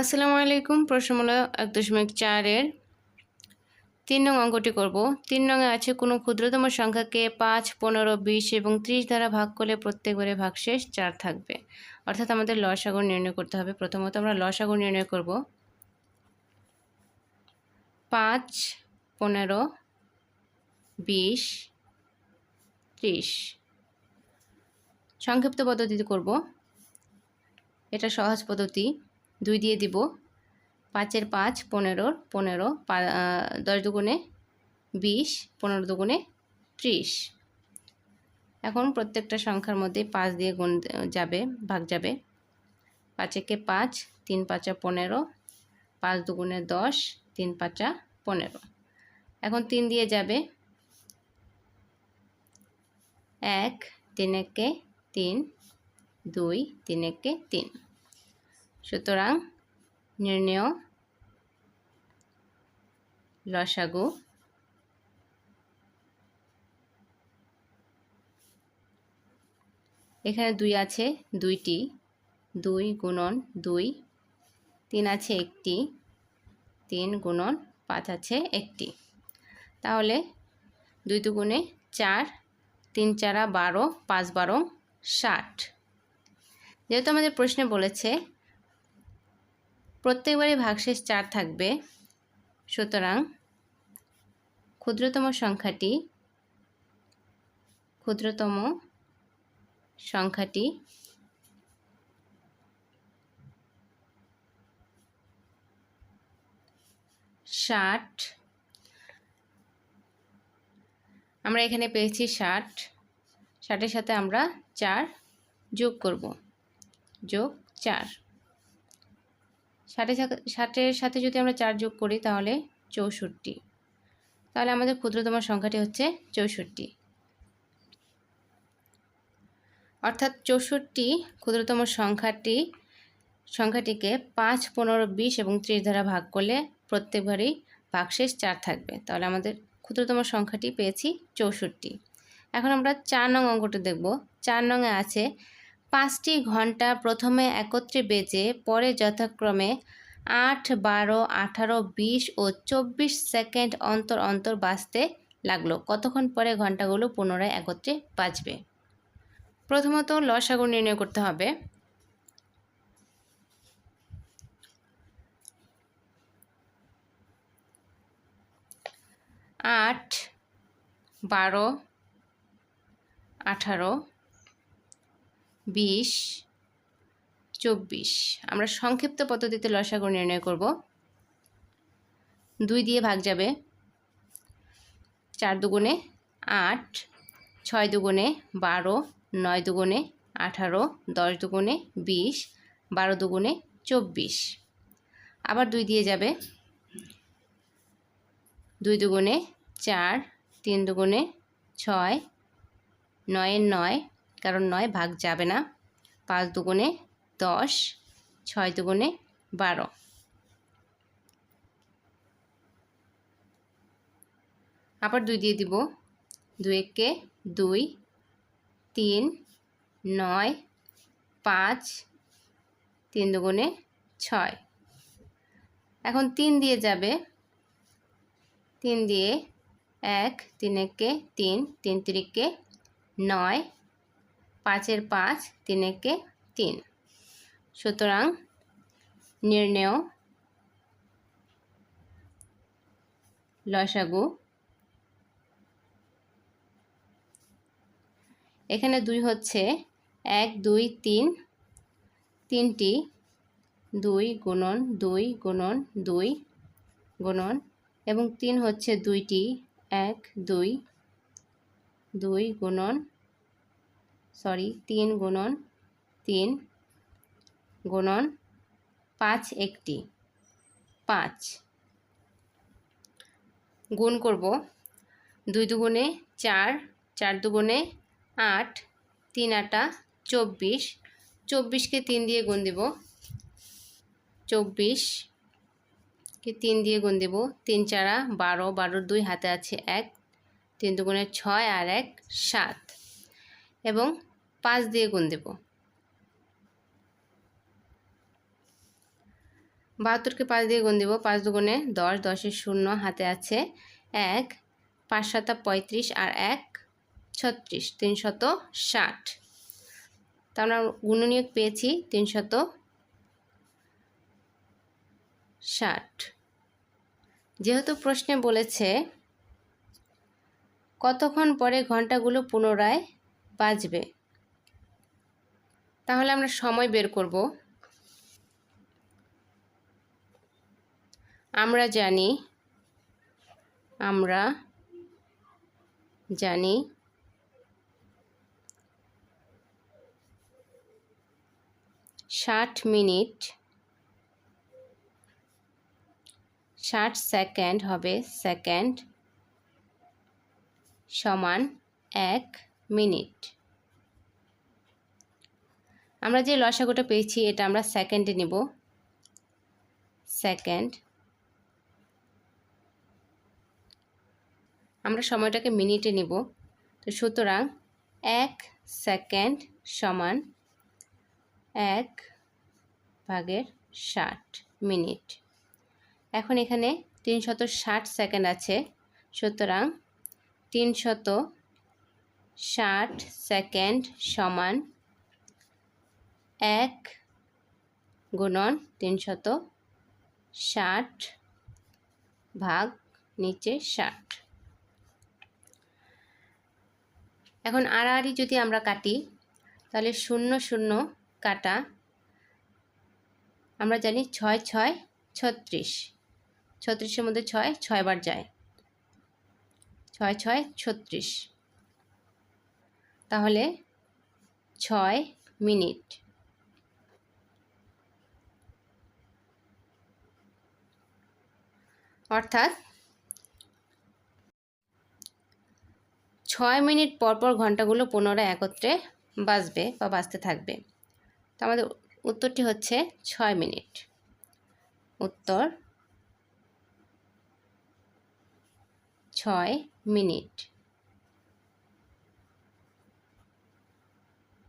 আসসালামু আলাইকুম, প্রশ্নমূলক এক দশমিক চারের তিন নং অঙ্কটি করব। তিন নঙে আছে কোনো ক্ষুদ্রতম সংখ্যাকে পাঁচ, পনেরো, বিশ এবং ত্রিশ দ্বারা ভাগ করলে প্রত্যেকবারে ভাগশেষ চার থাকবে। অর্থাৎ আমাদের লসাগু নির্ণয় করতে হবে। প্রথমত আমরা লসাগু নির্ণয় করব। পাঁচ, পনেরো, বিশ, ত্রিশ। সংক্ষিপ্ত পদ্ধতিতে করব। এটা সহজ পদ্ধতি। দুই দিয়ে দিব। পাঁচের পাঁচ, পনেরোর পনেরো দশ দুগুণে বিশ, পনেরো দুগুণে ত্রিশ। এখন প্রত্যেকটা সংখ্যার মধ্যে পাঁচ দিয়ে গুণ যাবে, ভাগ যাবে। পাঁচেকে পাঁচ, তিন পাঁচা পনেরো, পাঁচ দুগুণে দশ, তিন পাঁচা পনেরো। এখন তিন দিয়ে যাবে। এক, তিন একে তিন, দুই, তিন একে তিন। সুতরাং নির্ণয় লসাগু এখানে দুই আছে, দুইটি, দুই গুণন দুই, তিন আছে একটি, তিন গুণন পাঁচ আছে একটি। তাহলে দুই দুগুণে চার, তিন চারা বারো, পাঁচ বারো, ষাট। যেহেতু আমাদের প্রশ্নে বলেছে প্রত্যেকবারই ভাগশেষ চার থাকবে। সুতরাং ক্ষুদ্রতম সংখ্যাটি ক্ষুদ্রতম সংখ্যাটি ষাট। আমরা এখানে পেয়েছি ষাট। ষাটের সাথে আমরা চার যোগ করব। যোগ চার। ষাটে ষাটের সাথে যদি আমরা চার যোগ করি তাহলে চৌষট্টি। তাহলে আমাদের ক্ষুদ্রতম সংখ্যাটি হচ্ছে চৌষট্টি। অর্থাৎ চৌষট্টি ক্ষুদ্রতম সংখ্যাটি, সংখ্যাটিকে পাঁচ, পনেরো, বিশ এবং ত্রিশ দ্বারা ভাগ করলে প্রত্যেকবারই ভাগশেষ চার থাকবে। তাহলে আমাদের ক্ষুদ্রতম সংখ্যাটি পেয়েছি চৌষট্টি। এখন আমরা চার নং অঙ্কটি দেখব। চার নংয়ে আছে পাঁচটি ঘণ্টা প্রথমে একত্রে বেজে পরে যথাক্রমে আট, বারো, আঠারো, বিশ ও চব্বিশ সেকেন্ড অন্তর অন্তর বাজতে লাগল। কতক্ষণ পরে ঘন্টাগুলো পুনরায় একত্রে বাজবে? প্রথমত লসাগু নির্ণয় করতে হবে। আট, বারো, আঠারো বিশ, চব্বিশ। আমরা সংক্ষিপ্ত পদ্ধতিতে লসাগু নির্ণয় করব। দুই দিয়ে ভাগ যাবে। চার দুগুণে আট, ছয় দুগুণে বারো, নয় দুগুণে আঠারো, দশ দুগুণে বিশ, বারো দুগুণে চব্বিশ। আবার দুই দিয়ে যাবে। দুই দুগুণে চার, তিন দুগুণে ছয়, নয়ের নয় কারণ নয়, ভাগ যাবে না। পাঁচ দুগুণে দশ, ছয় দুগুণে বারো। আবার দুই দিয়ে দিব। দুই একে দুই, তিন, নয়, পাঁচ, তিন দুগুণে ছয়। এখন তিন দিয়ে যাবে। তিন দিয়ে এক, তিন একে তিন তিন তিরিকে নয় পাঁচের পাঁচ তিন একে তিন। সুতরাং নির্ণেয় লসাগু। এখানে দুই হচ্ছে এক, দুই, তিন। তিনটি দুই গুণন দুই গুণন দুই গুণন এবং তিন হচ্ছে দুইটি, এক, দুই দুই গুণন সরি, তিন গুণন তিন গুণন পাঁচ একটি। পাঁচ। গুণ করব দুই দুগুণে চার চার দুগুণে আট, তিন আটা চব্বিশ। চব্বিশকে তিন দিয়ে গুণ দেব চব্বিশকে তিন দিয়ে গুণ দেব তিন চারা বারো, বারোর দুই হাতে আছে এক, তিন দুগুণে ছয় আর এক সাত। এবং পাঁচ দিয়ে গুণ দেব। বাহাত্তরকে পাঁচ দিয়ে গুণ দিব। পাঁচ দুগুণে দশ, দশের শূন্য হাতে আছে এক, পাঁচ সাতা পঁয়ত্রিশ আর এক ছত্রিশ তিনশত ষাট। তা আমরা গুণনীয়ক পেয়েছি তিনশত ষাট। যেহেতু প্রশ্নে বলেছে, কতক্ষণ পরে ঘন্টাগুলো পুনরায় বাজবে? তাহলে আমরা সময় বের করব। আমরা জানি আমরা জানি ষাট মিনিট, ষাট সেকেন্ড হবে সেকেন্ড সমান এক মিনিট। আমরা যে লসাগুটা পেয়েছি, এটা আমরা সেকেন্ডে নেব। সেকেন্ড আমরা সময়টাকে মিনিটে নেব। তো সুতরাং এক সেকেন্ড সমান এক ভাগের ষাট মিনিট। এখন এখানে তিনশত ষাট সেকেন্ড আছে। সুতরাং তিনশত ষাট সেকেন্ড সমান এক গুণন তিনশত ষাট ভাগ নিচে ষাট। এখন আড়াআড়ি যদি আমরা কাটি, তাহলে শূন্য শূন্য কাটা, আমরা জানি ছয় ছয় ছত্রিশ। ছত্রিশের মধ্যে ছয় ছয়বার যায়। ছয় ছয় ছত্রিশ। তাহলে ছয় মিনিট। অর্থাৎ ছয় মিনিট পর পর ঘন্টাগুলো পুনরায় একত্রে বাজবে বা বাজতে থাকবে। তো আমাদের উত্তরটি হচ্ছে ছয় মিনিট। উত্তর ছয় মিনিট।